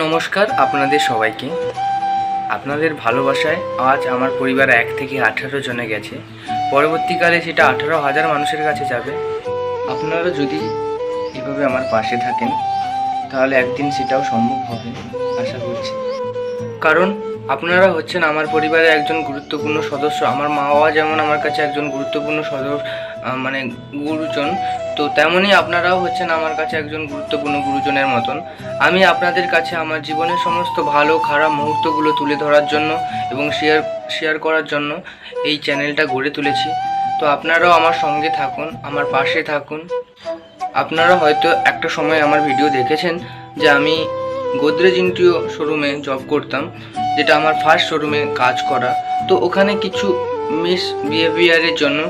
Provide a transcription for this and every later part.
নমস্কার আপনাদের সবাইকে। আপনাদের ভালোবাসায় আজ আমার পরিবার এক থেকে আঠারো জনে গেছে। পরবর্তীকালে সেটা আঠারো হাজার মানুষের কাছে যাবে। আপনারা যদি এভাবে আমার পাশে থাকেন, তাহলে একদিন সেটাও সম্ভব হবে, আশা করছি। কারণ আপনারা হচ্ছেন আমার পরিবারের একজন গুরুত্বপূর্ণ সদস্য। আমার মা বাবা যেমন আমার কাছে একজন গুরুত্বপূর্ণ সদস্য মানে গুরুজন, তো তেমনই আপনারাও হচ্ছেন আমার কাছে একজন গুরুত্বপূর্ণ গুরুজনের মতন। আমি আপনাদের কাছে আমার জীবনের সমস্ত ভালো, খারাপ মুহূর্তগুলো তুলে ধরার জন্য এবং শেয়ার শেয়ার করার জন্য এই চ্যানেলটা গড়ে তুলেছি। তো আপনারাও আমার সঙ্গে থাকুন, আমার পাশে থাকুন। আপনারা হয়তো একটা সময় আমার ভিডিও দেখেছেন যে আমি গোদরেজ ইন্টিও শোরুমে জব করতাম। যেটা আমার ফার্স্ট শোরুমে কাজ করা। তো ওখানে কিছু মিস বিহেভিয়ারের জন্য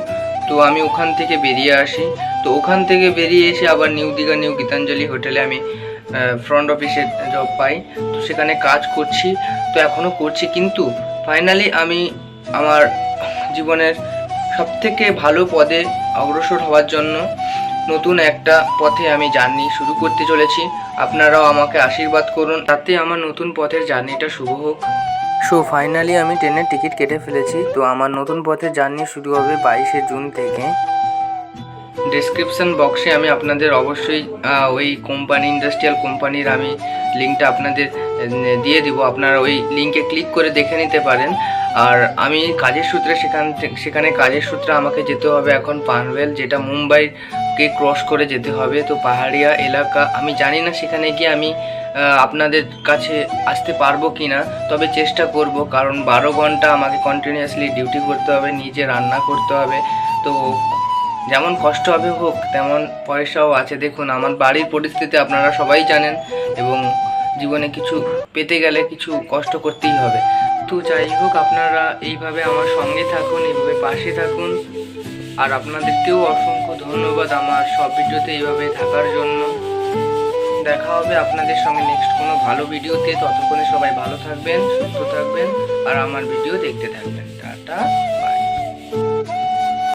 তো আমি ওখান থেকে বেরিয়ে আসি। তো ওখান থেকে বেরিয়ে এসে আবার নিউ দীঘা, নিউ গীতাঞ্জলি হোটেলে আমি ফ্রন্ট অফিসে জব পাই। তো সেখানে কাজ করছি, তো এখনও করছি। কিন্তু ফাইনালি আমি আমার জীবনের সবথেকে ভালো পদে অগ্রসর হওয়ার জন্য নতুন একটা পথে আমি জার্নি শুরু করতে চলেছি। আপনারাও আমাকে আশীর্বাদ করুন। তাতে আমার নতুন পথের জার্নিটা শুভ হোক। সো ফাইনালি আমি ট্রেনের টিকিট কেটে ফেলেছি। তো আমার নতুন পথের জার্নি শুরু হবে বাইশে জুন থেকে। ডেসক্রিপশন বক্সে আমি আপনাদের অবশ্যই ওই কোম্পানি ইন্ডাস্ট্রিয়াল কোম্পানির আমি লিঙ্কটা আপনাদের দিয়ে দিব। আপনারা ওই লিঙ্কে ক্লিক করে দেখে নিতে পারেন। আর আমি কাজের সূত্রে সেখান সেখানে কাজের সূত্রে আমাকে যেতে হবে এখন পানভেল যেটা মুম্বাইকে ক্রস করে যেতে হবে। তো পাহাড়িয়া এলাকা, আমি জানি না সেখানে গিয়ে আমি আপনাদের কাছে আসতে পারব কি না তবে চেষ্টা করব। কারণ বারো ঘণ্টা আমাকে কন্টিনিউয়াসলি ডিউটি করতে হবে, নিজে রান্না করতে হবে। তো যেমন কষ্ট হবে হোক, তেমন পয়সাও আছে। দেখুন, আমার বাড়ির পরিস্থিতি আপনারা সবাই জানেন এবং জীবনে কিছু পেতে গেলে কিছু কষ্ট করতেই হবে। তো যাই হোক, আপনারা এইভাবে আমার সঙ্গে থাকুন, এইভাবে পাশে থাকুন। আর আপনাদেরকেও অসংখ্য ধন্যবাদ আমার সব ভিডিওতে এইভাবে থাকার জন্য। দেখা হবে আপনাদের সঙ্গে নেক্সট কোনো ভালো ভিডিওতে। ততক্ষণে সবাই ভালো থাকবেন, সুস্থ থাকবেন, আর আমার ভিডিও দেখতে থাকবেন। টাটা।